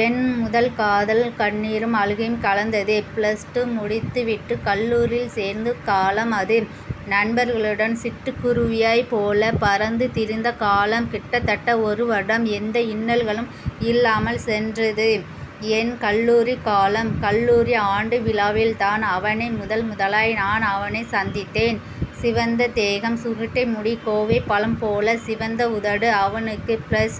என் முதல் காதல் கண்ணீரும் அழுகையும் கலந்தது. ப்ளஸ் டூ முடித்துவிட்டு கல்லூரியில் சேர்ந்த காலம் அது. நண்பர்களுடன் சிட்டுக்குருவியாய் போல பறந்து திரிந்த காலம் கிட்டத்தட்ட ஒரு வருடம் எந்த இன்னல்களும் இல்லாமல் சென்றது என் கல்லூரி காலம். கல்லூரி ஆண்டு விழாவில் தான் அவனை முதல் முதலாய் நான் அவனை சந்தித்தேன். சிவந்த தேகம் சுருட்டை முடி கோவை பழம் போல சிவந்த உதடு அவனுக்கு பிரஷ்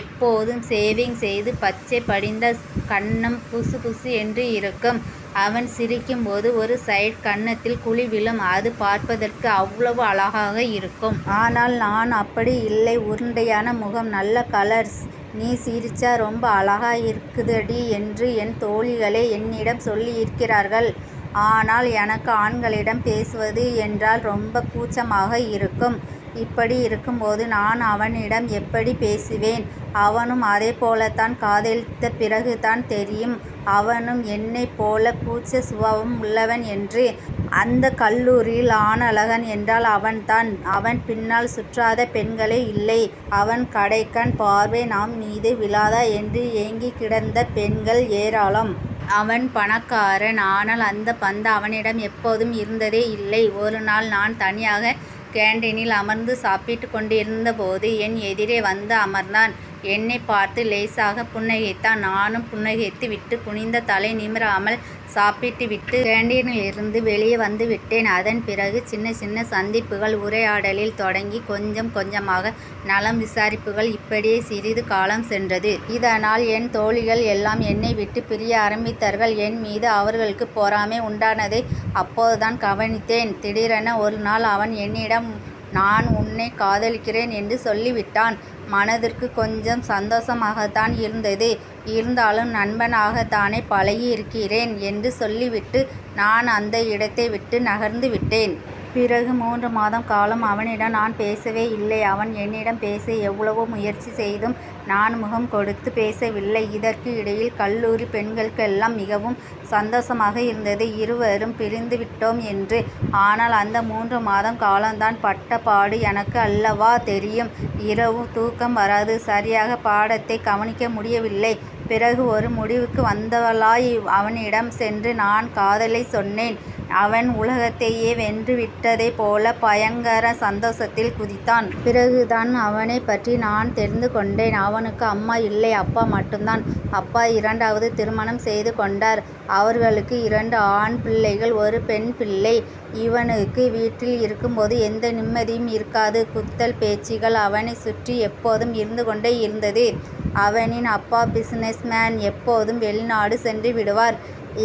எப்போதும் சேவிங் செய்து பச்சை படிந்த கன்னம் புசு புசு என்று இருக்கும். அவன் சிரிக்கும்போது ஒரு சைட் கன்னத்தில் குழி விழும். அது பார்ப்பதற்கு அவ்வளவு அழகாக இருக்கும். ஆனால் நான் அப்படி இல்லை. உருண்டையான முகம் நல்ல கலர்ஸ் நீ சிரிச்சா ரொம்ப அழகா இருக்குதடி என்று என் தோழிகளே என்னிடம் சொல்லியிருக்கிறார்கள். ஆனால் எனக்கு ஆண்களிடம் பேசுவது என்றால் ரொம்ப கூச்சமாக இருக்கும். இப்படி இருக்கும்போது நான் அவனிடம் எப்படி பேசுவேன். அவனும் அதே போலத்தான் காதலித்த பிறகுதான் தெரியும் அவனும் என்னைப் போல கூச்ச சுபாவம் உள்ளவன் என்று. அந்த கல்லூரியில் ஆணழகன் என்றால் அவன்தான். அவன் பின்னால் சுற்றாத பெண்களே இல்லை. அவன் கடைக்கண் பார்வை நாம் மீது விழாதா என்று ஏங்கிக் கிடந்த பெண்கள் ஏராளம். அவன் பணக்காரன். ஆனால் அந்தப் பந்து அவனிடம் எப்போதும் இருந்ததே இல்லை. ஒரு நாள் நான் தனியாக கேண்டீனில் அமர்ந்து சாப்பிட்டுக் கொண்டிருந்தபோது என் எதிரே வந்து அமர்ந்தான். என்னை பார்த்து லேசாக புன்னகைத்தான். நானும் புன்னகைத்து விட்டு குனிந்த தலை நிமிராமல் சாப்பிட்டு விட்டு கேண்டீனிலிருந்து வெளியே வந்து விட்டேன் அதன் பிறகு சின்ன சின்ன சந்திப்புகள் உரையாடலில் தொடங்கி கொஞ்சம் கொஞ்சமாக நலம் விசாரிப்புகள் இப்படியே சிறிது காலம் சென்றது. இதனால் என் தோழிகள் எல்லாம் என்னை விட்டு பிரிய ஆரம்பித்தார்கள். என் மீது அவர்களுக்கு பொறாமை உண்டானதை அப்போதுதான் கவனித்தேன். திடீரென ஒரு நாள் அவன் என்னிடம் நான் உன்னை காதலிக்கிறேன் என்று சொல்லிவிட்டான். மனதிற்கு கொஞ்சம் சந்தோஷமாகத்தான் இருந்தது. இருந்தாலும் நண்பனாகத்தானே பழகியிருக்கிறேன் என்று சொல்லிவிட்டு நான் அந்த இடத்தை விட்டு நகர்ந்து விட்டேன். பிறகு மூன்று மாதம் காலம் அவனிடம் நான் பேசவே இல்லை. அவன் என்னிடம் பேச எவ்வளவோ முயற்சி செய்தும் நான் முகம் கொடுத்து பேசவில்லை. இதற்கு இடையில் கல்லூரி பெண்களுக்கெல்லாம் மிகவும் சந்தோஷமாக இருந்தது இருவரும் பிரிந்துவிட்டோம் என்று. ஆனால் அந்த மூன்று மாதம் காலம்தான் பட்ட பாடு எனக்கு அல்லவா தெரியும். இரவு தூக்கம் வராது. சரியாக பாடத்தை கவனிக்க முடியவில்லை. பிறகு ஒரு முடிவுக்கு வந்தவளாய் அவனிடம் சென்று நான் காதலை சொன்னேன். அவன் உலகத்தையே வென்றுவிட்டதைப் போல பயங்கர சந்தோஷத்தில் குதித்தான். பிறகுதான் அவனைப் பற்றி நான் தெரிந்து கொண்டேன். அவனுக்கு அம்மா இல்லை. அப்பா மட்டும்தான். அப்பா இரண்டாவது திருமணம் செய்து கொண்டார். அவர்களுக்கு இரண்டு ஆண் பிள்ளைகள் ஒரு பெண் பிள்ளை. இவனுக்கு வீட்டில் இருக்கும்போது எந்த நிம்மதியும் இருக்காது. குத்தல் பேச்சுகள் அவனைச் சுற்றி எப்போதும் இருந்து கொண்டே இருந்தது. அவனின் அப்பா பிசினஸ் மேன். எப்போதும் வெளிநாடு சென்று விடுவார்.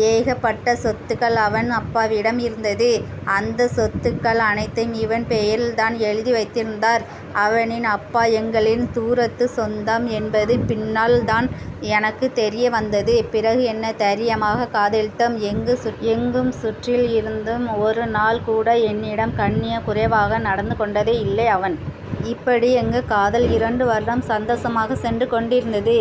ஏகப்பட்ட சொத்துக்கள் அவன் அப்பாவிடம் இருந்தது. அந்த சொத்துக்கள் அனைத்தையும் இவன் பெயரில் தான் எழுதி வைத்திருந்தார். அவனின் அப்பா எங்களின் தூரத்து சொந்தம் என்பது பின்னால் தான் எனக்கு தெரிய வந்தது. பிறகு என்ன தைரியமாக காதலித்தோம். எங்கு எங்கும் சுற்றில் இருந்தும் ஒரு நாள் கூட என்னிடம் கண்ணிய குறைவாக நடந்து கொண்டதே இல்லை அவன். இப்படி எங்கள் காதல் இரண்டு வருடம் சந்தோஷமாக சென்று கொண்டிருந்தது.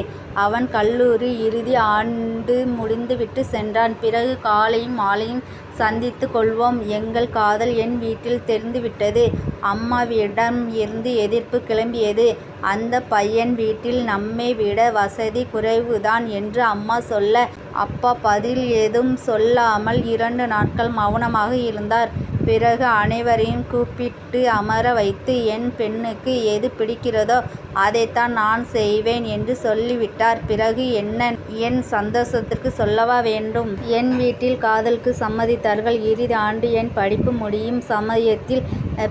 அவன் கல்லூரி இறுதி ஆண்டு முடிந்துவிட்டு சென்றான். பிறகு காலையும் மாலையும் சந்தித்து கொள்வோம். எங்கள் காதல் என் வீட்டில் தெரிந்துவிட்டது. அம்மாவிடம் இருந்து எதிர்ப்பு கிளம்பியது. அந்த பையன் வீட்டில் நம்மை விட வசதி குறைவுதான் என்று அம்மா சொல்ல அப்பா பதில் ஏதும் சொல்லாமல் இரண்டு நாட்கள் மௌனமாக இருந்தார். பிறகு அனைவரையும் கூப்பிட்டு அமர வைத்து என் பெண்ணுக்கு எது பிடிக்கிறதோ அதைத்தான் நான் செய்வேன் என்று சொல்லிவிட்டார். பிறகு என்ன என் சந்தோஷத்திற்கு சொல்லவா வேண்டும். என் வீட்டில் காதலுக்கு சம்மதித்தார்கள். இறுதி ஆண்டு என் படிப்பு முடியும் சமயத்தில்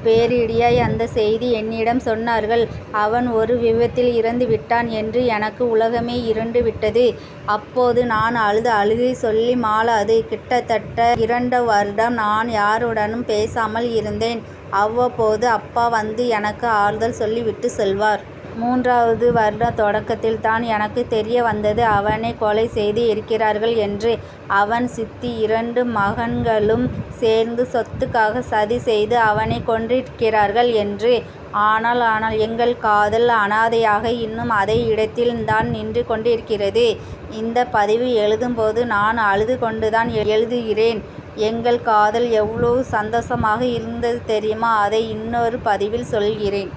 பேரிடியாய் அந்த செய்தி என்னிடம் சொன்னார்கள். அவன் ஒரு விபத்தில் இறந்து விட்டான் என்று எனக்கு உலகமே இருண்டு விட்டது. அப்போது நான் அழுத அழுகை சொல்லி மாளாது. கிட்டத்தட்ட இரண்டு வருடம் நான் யாருடனும் பேசாமல் இருந்தேன். அவ்வப்போது அப்பா வந்து எனக்கு ஆறுதல் சொல்லிவிட்டு செல்வார். மூன்றாவது வருட தொடக்கத்தில் தான் எனக்கு தெரிய வந்தது அவனை கொலை செய்து இருக்கிறார்கள் என்று. அவன் சித்தி இரண்டு மகன்களும் சேர்ந்து சொத்துக்காக சதி செய்து அவனை கொன்றிருக்கிறார்கள் என்று. ஆனால் ஆனால் எங்கள் காதல் அனாதையாக இன்னும் அதே இடத்தில் தான் நின்று கொண்டிருக்கிறது. இந்த பதிவு எழுதும்போது நான் அழுது கொண்டுதான் எழுதுகிறேன். எங்கள் காதல் எவ்வளவு சந்தோஷமாக இருந்தது தெரியுமா? அதை இன்னொரு பதிவில் சொல்கிறேன்.